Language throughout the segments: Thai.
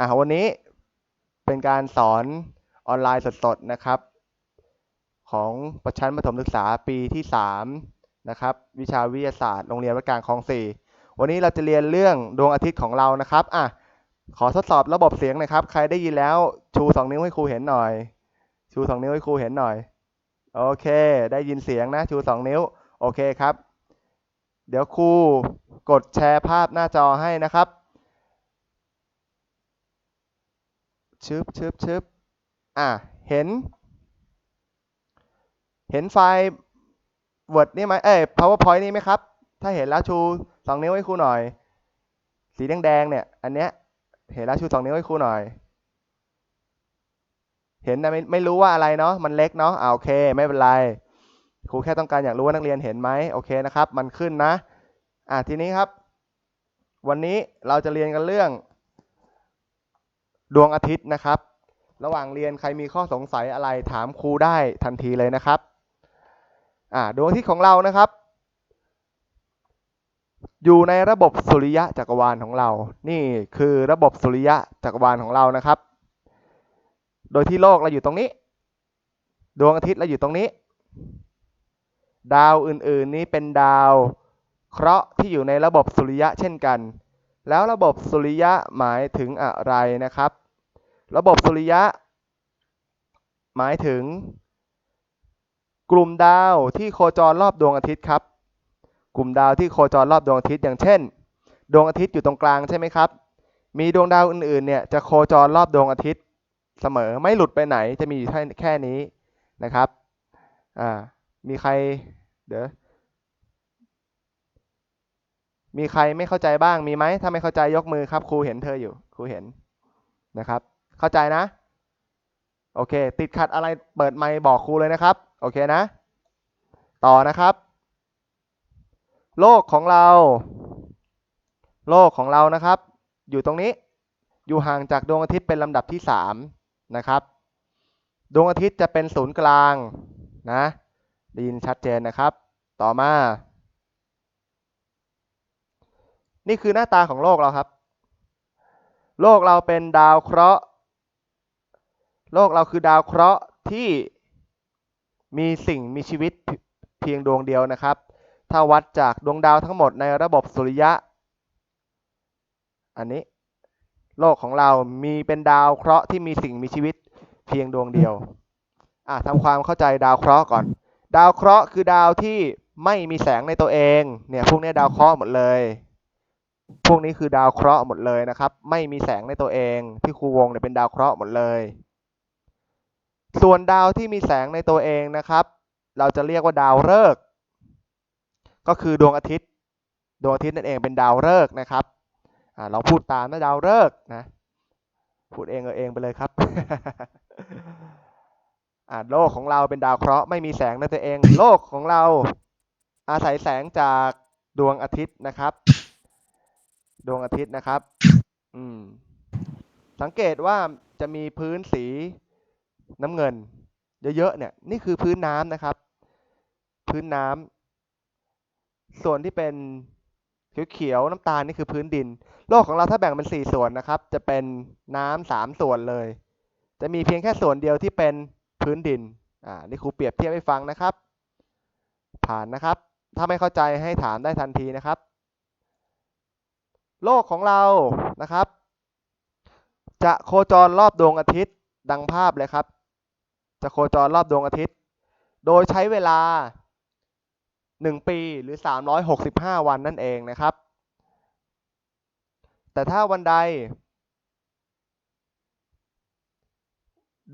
อะวันนี้เป็นการสอนออนไลน์สดๆนะครับ ของประชั้นประถมศึกษาปีที่3นะครับวิชาวิทยาศาสตร์โรงเรียนวัดกลางคลองสี่วันนี้เราจะเรียนเรื่องดวงอาทิตย์ของเรานะครับอะขอทดสอบระบบเสียงหนะครับ ใครได้ยินแล้วชูสองนิ้วให้ครูเห็นหน่อย ชูสองนิ้วให้ครูเห็นหน่อย โอเค ได้ยินเสียงนะ ชูสองนิ้ว โอเคครับ เดี๋ยวครูกดแชร์ภาพหน้าจอให้นะครับ ชึบชึบชึบอะเห็น เห็นไฟล์ Word นี่ไหมเอ้ย PowerPoint นี่ไหมครับ ถ้าเห็นแล้วชูสองนิ้วให้ครูหน่อย สีแดงๆเนี่ย อันเนี้ย เห็นแล้วชูสองนิ้วให้ครูหน่อย เห็นแต่ไม่ไม่รู้ว่าอะไรเนาะ มันเล็กเนาะอ่าโอเค ไม่เป็นไร ครูแค่ต้องการอยากรู้ว่านักเรียนเห็นไหมโอเคนะครับ มันขึ้นนะ อะทีนี้ครับ วันนี้เราจะเรียนกันเรื่อง ดวงอาทิตย์นะครับ ระหว่างเรียนใครมีข้อสงสัยอะไรถามครูได้ทันทีเลยนะครับอ่าดวงอาทิตย์ของเรานะครับ อยู่ในระบบสุริยะจักรวาลของเรา นี่คือระบบสุริยะจักรวาลของเรานะครับ โดยที่โลกเราอยู่ตรงนี้ ดวงอาทิตย์เราอยู่ตรงนี้ ดาวอื่นๆนี้เป็นดาวเคราะห์ที่อยู่ในระบบสุริยะเช่นกัน แล้วระบบสุริยะหมายถึงอะไรนะครับ ระบบสุริยะ หมายถึง กลุ่มดาวที่โคจรรอบดวงอาทิตย์ครับ กลุ่มดาวที่โคจรรอบดวงอาทิตย์อย่างเช่น ดวงอาทิตย์อยู่ตรงกลางใช่ไหมครับ มีดวงดาวอื่นๆเนี่ยจะโคจรรอบดวงอาทิตย์เสมอไม่หลุดไปไหนจะมีอยู่แค่นี้นะครับ อ่า มีใคร เดี๋ยว มีใครไม่เข้าใจบ้างมีไหมถ้าไม่เข้าใจยกมือครับครูเห็นเธออยู่ครูเห็นนะครับ เข้าใจนะ โอเค ติดขัดอะไรเปิดไมค์บอกครูเลยนะครับ โอเคนะ ต่อนะครับ โลกของเรา โลกของเรานะครับ อยู่ตรงนี้ อยู่ห่างจากดวงอาทิตย์เป็นลำดับที่สามนะครับ ดวงอาทิตย์จะเป็นศูนย์กลางนะได้ยินชัดเจนนะครับ ต่อมา นี่คือหน้าตาของโลกเราครับ โลกเราเป็นดาวเคราะห์ โลกเราคือดาวเคราะห์ที่มีสิ่งมีชีวิตเพียงดวงเดียวนะครับ ถ้าวัดจากดวงดาวทั้งหมดในระบบสุริยะ อันนี้โลกของเรามีเป็นดาวเคราะห์ที่มีสิ่งมีชีวิตเพียงดวงเดียวอะทำความเข้าใจดาวเคราะห์ก่อน ดาวเคราะห์คือดาวที่ไม่มีแสงในตัวเอง เนี่ยพวกนี้ดาวเคราะห์หมดเลย พวกนี้คือดาวเคราะห์หมดเลยนะครับ ไม่มีแสงในตัวเองที่ครูวงเนี่ยเป็นดาวเคราะห์หมดเลย ส่วนดาวที่มีแสงในตัวเองนะครับ เราจะเรียกว่าดาวฤกษ์ก็คือดวงอาทิตย์ ดวงอาทิตย์นั่นเองเป็นดาวฤกษ์นะครับอ่าพูดตามนะดาวฤกษ์นะพูดเองเออเองไปเลยครับโลกของเราเป็นดาวเคราะห์ไม่มีแสงในตัวเอง โลกของเราอาศัยแสงจากดวงอาทิตย์นะครับ ดวงอาทิตย์นะครับ อืม สังเกตว่าจะมีพื้นสีน้ำเงิน เยอะๆเนี่ย นี่คือพื้นน้ำนะครับ พื้นน้ำส่วนที่เป็นเขียวๆน้ำตาลนี่คือพื้นดิน โลกของเราถ้าแบ่งเป็นสี่ส่วนนะครับ จะเป็นน้ำสามส่วนเลย จะมีเพียงแค่ส่วนเดียวที่เป็นพื้นดิน อ่า นี่ครูเปรียบเทียบให้ฟังนะครับ ผ่านนะครับ ถ้าไม่เข้าใจให้ถามได้ทันทีนะครับ โลกของเรานะครับ จะโคจรรอบดวงอาทิตย์ดังภาพเลยครับ จะโคจรรอบดวงอาทิตย์ โดยใช้เวลา 1 ปีหรือ 365 วันนั่นเองนะครับ แต่ถ้าวันใด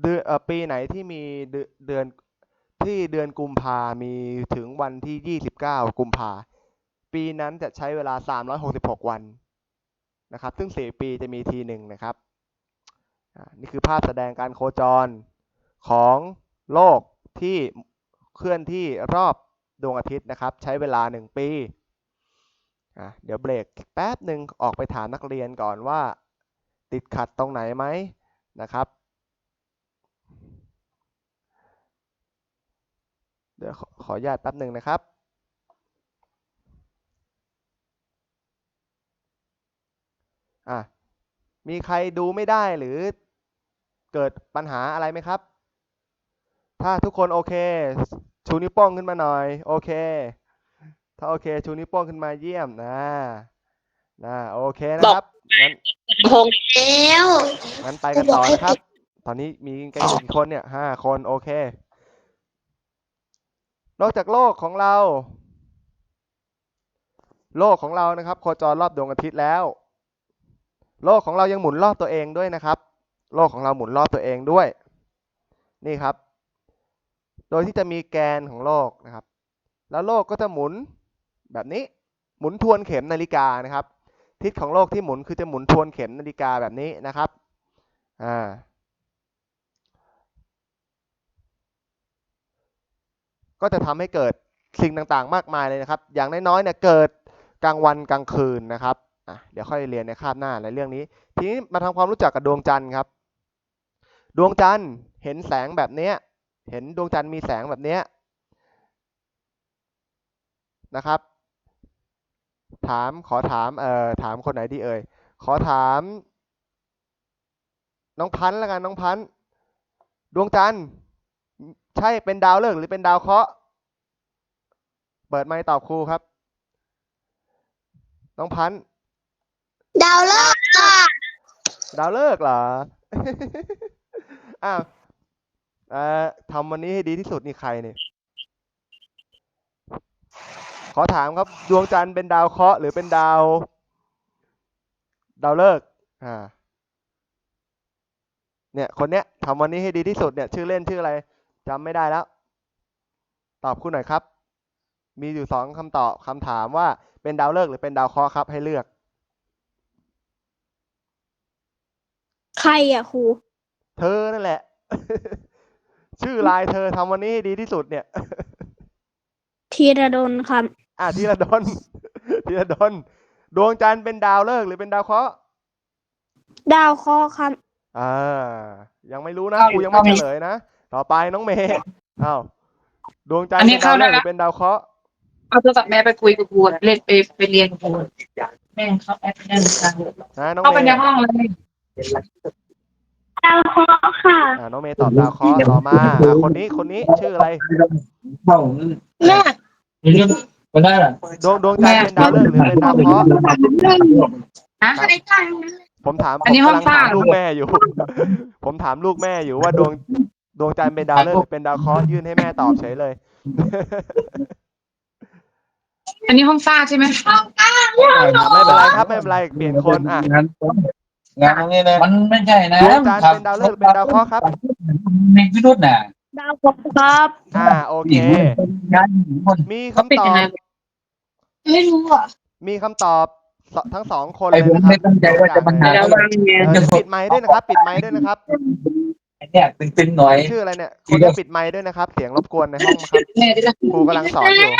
เดือนปีไหนที่มีเดือนที่เดือนกุมภามีถึงวันที่ 29 กุมภาปีนั้นจะใช้เวลา 366 วัน นะครับ ซึ่ง 4 ปีจะมีทีหนึ่งนะครับนี่คือภาพแสดงการโคจรของโลกที่เคลื่อนที่รอบดวงอาทิตย์นะครับ ใช้เวลา 1 ปีเดี๋ยวเบรกแป๊บหนึ่งออกไปถามนักเรียนก่อนว่า ติดขัดตรงไหนไหมนะครับ เดี๋ยวขออนุญาตแป๊บหนึ่งนะครับ อะมีใครดูไม่ได้หรือเกิดปัญหาอะไรไหมครับ ถ้าทุกคนโอเค ชูนิ้วโป้งขึ้นมาหน่อย โอเค ถ้าโอเค ชูนิ้วโป้งขึ้นมาเยี่ยมนะนะโอเคนะครับงั้นพงแล้วงั้นไปกันต่อนะครับ ตอนนี้มีกันอยู่กี่คนเนี่ยห้าคนโอเค นอกจากโลกของเรา โลกของเรานะครับ โคจรรอบดวงอาทิตย์แล้ว โลกของเรายังหมุนรอบตัวเองด้วยนะครับ โลกของเราหมุนรอบตัวเองด้วย นี่ครับ โดยที่จะมีแกนของโลกนะครับ แล้วโลกก็จะหมุนแบบนี้ หมุนทวนเข็มนาฬิกานะครับ ทิศของโลกที่หมุนคือจะหมุนทวนเข็มนาฬิกาแบบนี้นะครับ อ่าก็จะทำให้เกิดสิ่งต่างๆ มากมายเลยนะครับ อย่างน้อยๆเนี่ยเกิดกลางวันกลางคืนนะครับ อะเดี๋ยวค่อยเรียนในคาบหน้าในเรื่องนี้ ทีนี้มาทำความรู้จักกับดวงจันทร์ครับ ดวงจันทร์เห็นแสงแบบเนี้ย เห็นดวงจันทร์มีแสงแบบเนี้ยนะครับ ถามขอถามเอ่อถามคนไหนดีเอ่ยขอถาม น้องพันธ์ล้วกันน้องพันธ์ดวงจันทร์ใช่เป็นดาวฤกษ์หรือเป็นดาวเคราะห์เปิดไมค์ตอบครูครับ น้องพันธ์ ดาวเลิกค่ะดาวฤกษ์เหรอ อ้าวเอ่อทำวันนี้ให้ดีที่สุดนี่ใครเนี่ย ขอถามครับ ดวงจันทร์เป็นดาวเคราะห์หรือเป็นดาว ดาวฤกษ์อ่า เนี่ย คนเนี้ยทำวันนี้ให้ดีที่สุดเนี่ย ชื่อเล่นชื่ออะไรจำไม่ได้แล้ว ตอบคุณหน่อยครับ มีอยู่สองคำตอบคำถามว่าเป็นดาวฤกษ์หรือเป็นดาวเคราะห์ครับให้เลือก ใครอะครูเธอนั่นแหละ ชื่อไลายเธอทำวันนี้ให้ดีที่สุดเนี่ย ธีรดลครับ อะธีรดลธีรดลดวงจันทร์เป็นดาวฤกษ์หรือเป็นดาวเคราะห์ดาวเคราะห์ครับ อ่า ยังไม่รู้นะครูยังไม่เฉลยนะ ต่อไปน้องเมย์อ้าวดวงจันทอัร์นนี้เป็นดาวฤกษ์หเข้าได้รือเป็นดาวเคราะห์เอาโทรศัพท์แม่ไปคุยกับครูเล่นไปไปเรียนกับครูแม่งเข้าแอปนั่นกันนะน้องเข้าไปเมในย์ห้องเลย ดาวเคราะห์ค่ะอ่าน้องเมย์ตอบดาวเคราะห์ต่อมาอะคนนี้คนนี้ชื่ออะไรแม่ก็ได้หรอดวงดวงจันทร์เป็นดาวฤกษ์หรือเป็นดาวเคราะห์ฮะใครตั้งผมถามผอันมนี้ห้องกำลังถามฝ้าลูกแม่อยู่ ผมถามลูกแม่อยู่ว่าดวงดวงจันทร์เป็นดาวฤกษ์หรือเป็นดาวเคราะห์ยื่นให้แม่ตอบเฉยเลย อันนี้ห้องฝ้าใช่ไหม อะไม่เป็นไรครับไม่เป็นไรเปลี่ยนคนอะงาน งานตรงนี้นะมันไม่ใช่นะดวงจันทร์เป็นดาวฤกษ์หรือเป็นดาวเคราะห์ครับ มีพิรุษน่ะดาวเคราะห์ครับอ่าโอเค งานคนมีเขาคำปิดตอยังไงบไม่รู้อะมีคำตอบสทั้งสองคนไอ้เลยผมนะคไม่รับตั้งใจว่าจะมาหาเดี๋ยววางเงินเออปิดไมค์ด้วยนะครับ ปิดไมค์ด้วยนะครับเนี่ยตึงๆหน่อย ชื่ออะไรเนี่ยคนนี้ปิดไมค์ด้วยนะครับ เสียงรบกวนในห้องนะครับแม่ได้ละครูกำลังสอนอยู่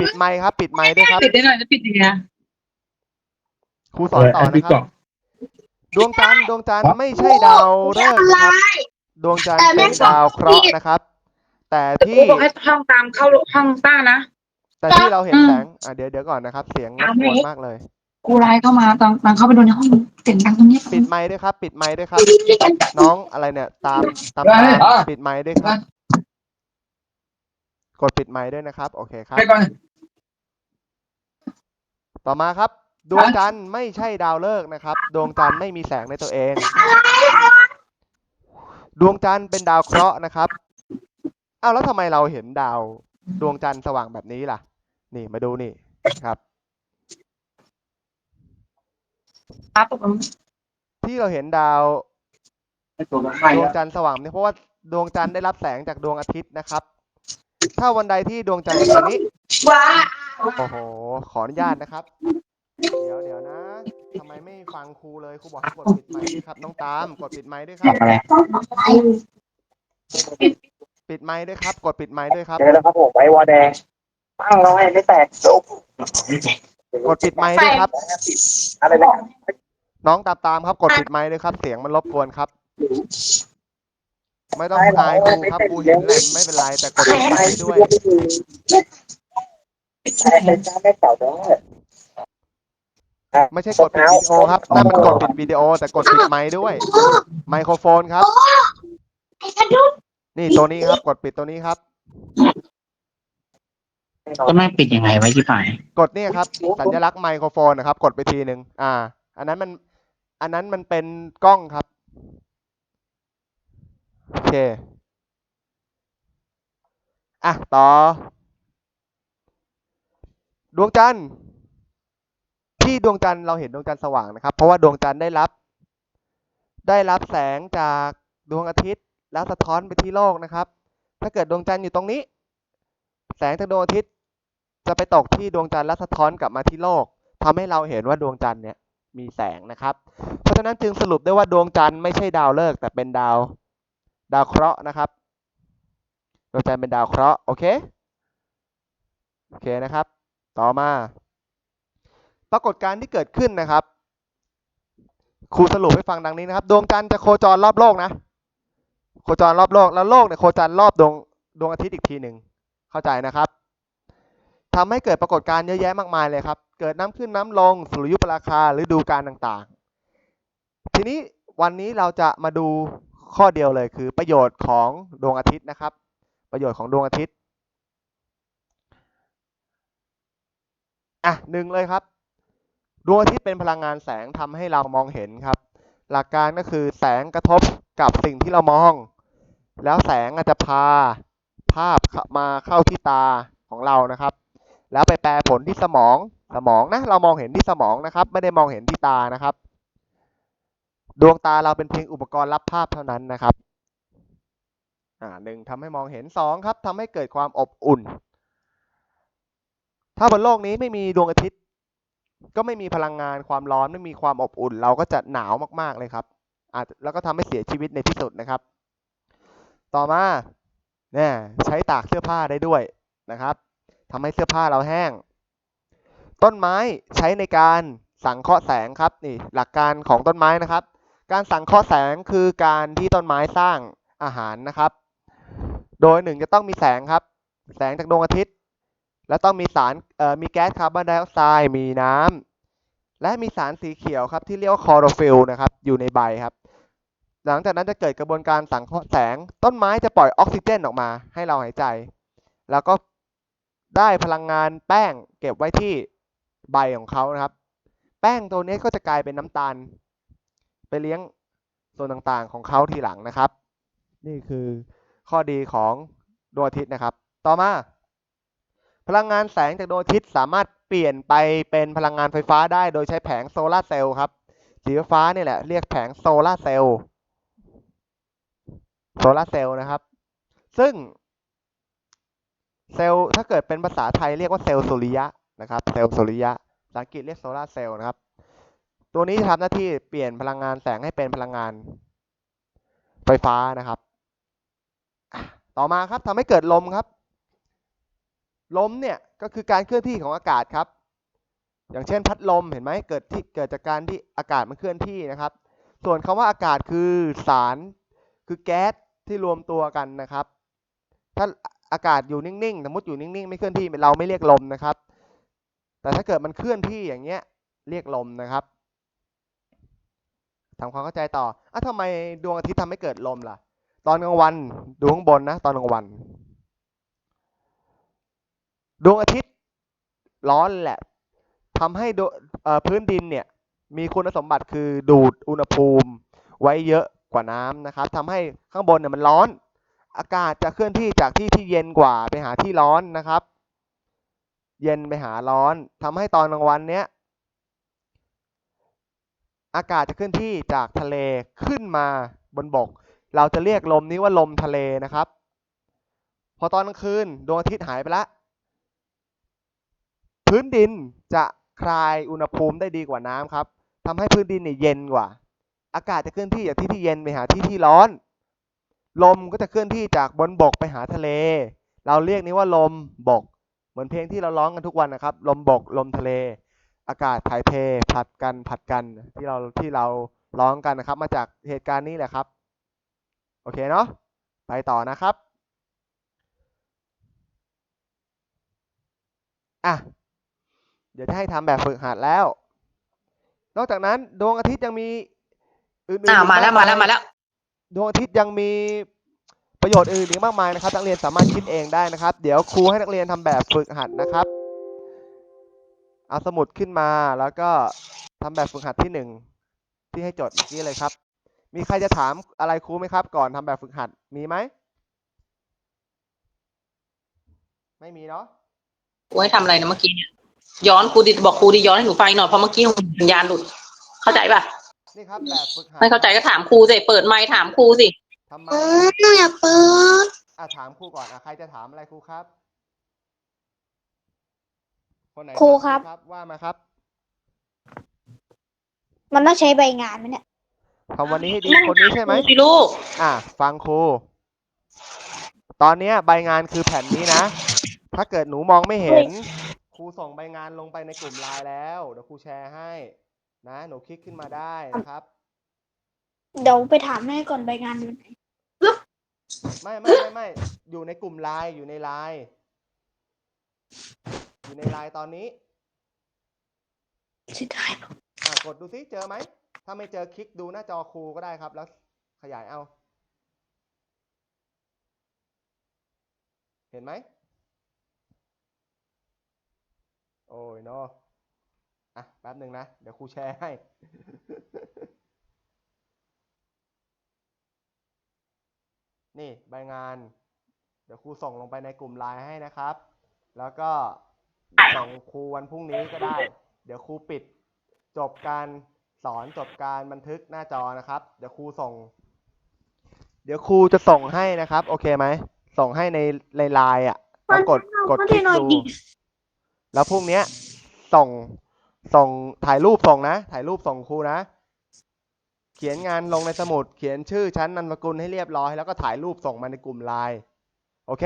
ปิดไมค์ครับ ปิดไมค์ด้วยครับ ปิดได้หน่อยจะปิดยังไงครูสอนต่อนะครับ ดวงจันทร์ดวงจันทร์ไม่ใช่ดาวฤกษ์นะครับ ดวงจันทร์เป็นดาวเคราะห์นะครับ แต่ครูที่บอกให้ห้องตามเข้าห้องฝ้านะแต่ที่เราเห็นอืมแสงอะเดี๋ยวเดี๋ยวก่อนนะครับ เสียงรบกวนมากเลยครูไลน์เข้ามาตอนตอนเข้าไปดูในห้องเสียงดังตรงนี้ปิดไมค์ด้วยครับ ปิดไมค์ด้วยครับ น้องอะไรเนี่ย ตามตามตามปิดไมค์ด้วยครับ กดปิดไมค์ด้วยนะครับ โอเคครับไปก่อนต่อมาครับ ดวงจันทร์ไม่ใช่ดาวฤกษ์นะครับ ดวงจันทร์ไม่มีแสงในตัวเอง ดวงจันทร์เป็นดาวเคราะห์นะครับอ้าวแล้วทำไมเราเห็นดาวดวงจันทร์สว่างแบบนี้ล่ะ นี่มาดูนี่ครับครับผมที่เราเห็นดาวดวงจันทร์สว่างเนี่ยเพราะว่าดวงจันทร์ได้รับแสงจากดวงอาทิตย์นะครับ ถ้าวันใดที่ดวงจันทร์เป็นแบบนี้ว้าโอ้โหขออนุญาตนะครับ เดี๋ยวเดี๋ยวนะทำไมไม่ฟังครูเลยครูบอกให้กดปิดไมค์ด้วยครับน้องตามกดปิดไมค์ด้วยครับ อะไรปิดไมค์ด้วยครับ กดปิดไมค์ด้วยครับ เจอแล้วครับผมไว้วอแดงตั้งร้อยไม่แตกซุปกดปิดไมค์ด้วยครับ อะไรนะน้องตามตามครับ กดปิดไมค์ด้วยครับ เสียงมันรบกวนครับ ไม่ต้องอายครูครับครูเห็นเลยไม่เป็นไรแต่กดปิดไมค์ด้วย ใช่เลยจ้าแม่เต่าด้วย ไม่ใช่กดปิดวิดีโอครับนั่นมันกดปิดวิดีโอ แต่กดปิดไมค์ด้วย ไมโครโฟนครับ นี่ตัวนี้ครับ กดปิดตัวนี้ครับ ก็ไม่ปิดยังไงไว้ที่ฝ่ายกดเนี่ยครับ สัญลักษณ์ไมโครโฟนนะครับ กดไปทีหนึ่งอ่า อันนั้นมัน อันนั้นมันเป็นกล้องครับ โอเค อะ ต่อ ดวงจันทร์ ที่ดวงจันทร์เราเห็นดวงจันทร์สว่างนะครับ เพราะว่าดวงจันทร์ได้รับ ได้รับแสงจากดวงอาทิตย์ แล้วสะท้อนไปที่โลกนะครับ ถ้าเกิดดวงจันทร์อยู่ตรงนี้ แสงจากดวงอาทิตย์ จะไปตกที่ดวงจันทร์แล้วสะท้อนกลับมาที่โลกทำให้เราเห็นว่าดวงจันทร์เนี่ยมีแสงนะครับ เพราะฉะนั้นจึงสรุปได้ว่าดวงจันทร์ไม่ใช่ดาวฤกษ์แต่เป็นดาวดาวเคราะห์นะครับ ดวงจันทร์เป็นดาวเคราะห์โอเค โอเคนะครับ ต่อมา ปรากฏการณ์ที่เกิดขึ้นนะครับครูสรุปให้ฟังดังนี้นะครับ ดวงจันทร์จะโคจรรอบโลกนะ โคจรรอบโลกแล้วโลกเนี่ยโคจรรอบดวงดวงอาทิตย์อีกทีหนึ่งเข้าใจนะครับทำให้เกิดปรากฏการณ์เยอะแยะมากมายเลยครับ เกิดน้ำขึ้นน้ำลงสุริยุปราคาฤดูกาลต่างๆ ทีนี้วันนี้เราจะมาดูข้อเดียวเลยคือประโยชน์ของดวงอาทิตย์นะครับ ประโยชน์ของดวงอาทิตย์อะหนึ่งเลยครับ ดวงอาทิตย์เป็นพลังงานแสงทำให้เรามองเห็นครับ หลักการก็คือแสงกระทบกับสิ่งที่เรามอง แล้วแสงอาจจะพาภาพมาเข้าที่ตาของเรานะครับ แล้วไปแปลผลที่สมองสมองนะเรามองเห็นที่สมองนะครับ ไม่ได้มองเห็นที่ตานะครับ ดวงตาเราเป็นเพียงอุปกรณ์รับภาพเท่านั้นนะครับอ่าหนึ่งทำให้มองเห็นสองครับทำให้เกิดความอบอุ่น ถ้าบนโลกนี้ไม่มีดวงอาทิตย์ ก็ไม่มีพลังงานความร้อนไม่มีความอบอุ่น เราก็จะหนาวมากๆเลยครับอาจแล้วก็ทำให้เสียชีวิตในที่สุดนะครับ ต่อมาเนี่ยใช้ตากเสื้อผ้าได้ด้วยนะครับทำให้เสื้อผ้าเราแห้ง ต้นไม้ใช้ในการสังเคราะห์แสงครับนี่หลักการของต้นไม้นะครับ การสังเคราะห์แสงคือการที่ต้นไม้สร้างอาหารนะครับ โดยหนึ่งจะต้องมีแสงครับ แสงจากดวงอาทิตย์ แล้วต้องมีสารมีแก๊สคาร์บอนไดออกไซด์มีน้ำและมีสารสีเขียวครับที่เรียกว่าคลอโรฟิลล์นะครับอยู่ในใบครับ หลังจากนั้นจะเกิดกระบวนการสังเคราะห์แสง ต้นไม้จะปล่อยออกซิเจนออกมาให้เราหายใจ แล้วก็ได้พลังงานแป้งเก็บไว้ที่ใบของเขานะครับ แป้งตัวนี้ก็จะกลายเป็นน้ำตาล ไปเลี้ยงส่วนต่างๆของเขาทีหลังนะครับ นี่คือข้อดีของดวงอาทิตย์นะครับ ต่อมา พลังงานแสงจากดวงอาทิตย์สามารถเปลี่ยนไปเป็นพลังงานไฟฟ้าได้โดยใช้แผงโซลาร์เซลล์ครับสีฟ้านี่แหละเรียกแผงโซลาร์เซลล์โซลาร์เซลล์นะครับ ซึ่งเซลล์ถ้าเกิดเป็นภาษาไทยเรียกว่าเซลล์สุริยะนะครับเซลล์สุริยะภาษาอังกฤษเรียกโซลาร์เซลล์นะครับ ตัวนี้จะทำหน้าที่เปลี่ยนพลังงานแสงให้เป็นพลังงานไฟฟ้านะครับ ต่อมาครับทำให้เกิดลมครับ ลมเนี่ยก็คือการเคลื่อนที่ของอากาศครับ อย่างเช่นพัดลมเห็นไหมเกิดที่เกิดจากการที่อากาศมันเคลื่อนที่นะครับ ส่วนคำว่าอากาศคือสารคือแก๊สที่รวมตัวกันนะครับ ถ้าอากาศอยู่นิ่งๆ สมมติอยู่นิ่งๆ ไม่เคลื่อนที่เราไม่เรียกลมนะครับ แต่ถ้าเกิดมันเคลื่อนที่อย่างเงี้ยเรียกลมนะครับทำความเข้าใจต่ออะทำไมดวงอาทิตย์ทำให้เกิดลมล่ะ ตอนกลางวันดูข้างบนนะ ตอนกลางวัน ดวงอาทิตย์ร้อนแหละทำให้พื้นดินเนี่ยมีคุณสมบัติคือดูดอุณหภูมิไว้เยอะกว่าน้ำนะครับทำให้ข้างบนเนี่ยมันร้อน อากาศจะเคลื่อนที่จากที่ที่เย็นกว่าไปหาที่ร้อนนะครับ เย็นไปหาร้อนทำให้ตอนกลางวันเนี้ยอากาศจะเคลื่อนที่จากทะเลขึ้นมาบนบก เราจะเรียกลมนี้ว่าลมทะเลนะครับ พอตอนกลางคืนดวงอาทิตย์หายไปและ พื้นดินจะคลายอุณหภูมิได้ดีกว่าน้ำครับทำให้พื้นดินเนี่ยเย็นกว่า อากาศจะเคลื่อนที่จากที่ที่เย็นไปหาที่ที่ร้อน ลมก็จะเคลื่อนที่จากบนบกไปหาทะเล เราเรียกนี้ว่าลมบก เหมือนเพลงที่เราร้องกันทุกวันนะครับ ลมบกลมทะเล อากาศถ่ายเทผัดกันผัดกันที่เราที่เราร้องกันนะครับ มาจากเหตุการณ์นี้แหละครับ โอเคเนาะไปต่อนะครับอะ เดี๋ยวจะให้ทำแบบฝึกหัดแล้ว นอกจากนั้นดวงอาทิตย์ยังมีอื่นๆอ่าอีกมาแล้วกมาแล้วมาแล้ว ดวงอาทิตย์ยังมีประโยชน์อื่นอีกมากมายนะครับ นักเรียนสามารถคิดเองได้นะครับ เดี๋ยวครูให้นักเรียนทำแบบฝึกหัดนะครับ เอาสมุดขึ้นมาแล้วก็ทำแบบฝึกหัดที่หนึ่งที่ให้โจทย์เมื่อกี้เลยครับ มีใครจะถามอะไรครูไหมครับ ก่อนทำแบบฝึกหัดมีไหมไม่มีเนาะกูให้ทำอะไรนะเมื่อกี้เนี่ย ย้อนครูดิบอกครูดิย้อนให้หนูฟังหน่อยเพราะเมื่อกี้สัญญาณหลุด เข้าใจป่ะนี่ครับแบบฝึกหัดไม่เข้าใจก็ถามครูสิเปิดไมค์ถามครูสิทำไมเออหนูอยากเปิดอะถามครูก่อนอะใครจะถามอะไรครูครับ คนไหนครูถามครับครับ ว่ามาครับมันต้องใช้ใบงานไหมเนี่ยทำวันนี้ให้ดีคนนี้ใช่ไหมครูสิลูก อะ ฟังครู ตอนเนี้ยใบงานคือแผ่นนี้นะ ถ้าเกิดหนูมองไม่เห็น ครูส่งใบงานลงไปในกลุ่มไลน์แล้ว เดี๋ยวครูแชร์ให้ นะหนูคลิกขึ้นมาได้นะครับ เดี๋ยวไปถามแม่ก่อนใบงานอยู่ไหนไม่ไม่ไม่ไม่อยู่ในกลุ่มไลน์อยู่ในไลน์อยู่ในไลน์ตอนนี้สุดท้ายอะกดดูซิเจอไหม ถ้าไม่เจอคลิกดูหน้าจอครูก็ได้ครับ แล้วขยายเอา เห็นไหม โอ้ยเนาะอะแป๊บหนึ่งนะ เดี๋ยวครูแชร์ให้ นี่ใบงาน เดี๋ยวครูส่งลงไปในกลุ่มไลน์ให้นะครับ แล้วก็ส่งครูวันพรุ่งนี้ก็ได้ เดี๋ยวครูปิด จบการสอนจบการบันทึกหน้าจอนะครับ เดี๋ยวครูส่ง เดี๋ยวครูจะส่งให้นะครับ โอเคไหม ส่งให้ในในไลน์อะแล้วกดกดคลิกดู แล้วพรุ่งเนี้ยส่งส่งถ่ายรูปส่งนะ ถ่ายรูปส่งครูนะ เขียนงานลงในสมุด เขียนชื่อชั้นนามสกุลให้เรียบร้อย แล้วก็ถ่ายรูปส่งมาในกลุ่มไลน์โอเค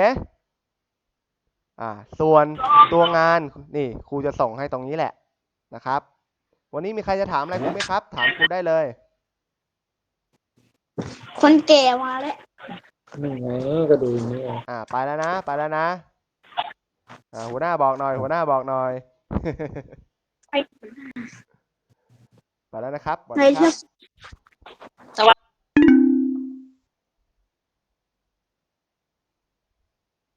อ่าส่วนตัวงานนี่ครูจะส่งให้ตรงนี้แหละนะครับ วันนี้มีใครจะถามอะไรครูไหมครับ ถามครูได้เลย คนแก่มาแล้ว นี่ไงก็ดูนี่ไงอ่า ไปแล้วนะ ไปแล้วนะ หัวหน้าบอกหน่อย หัวหน้าบอกหน่อย ไปแล้วนะครับไปแสดีครับ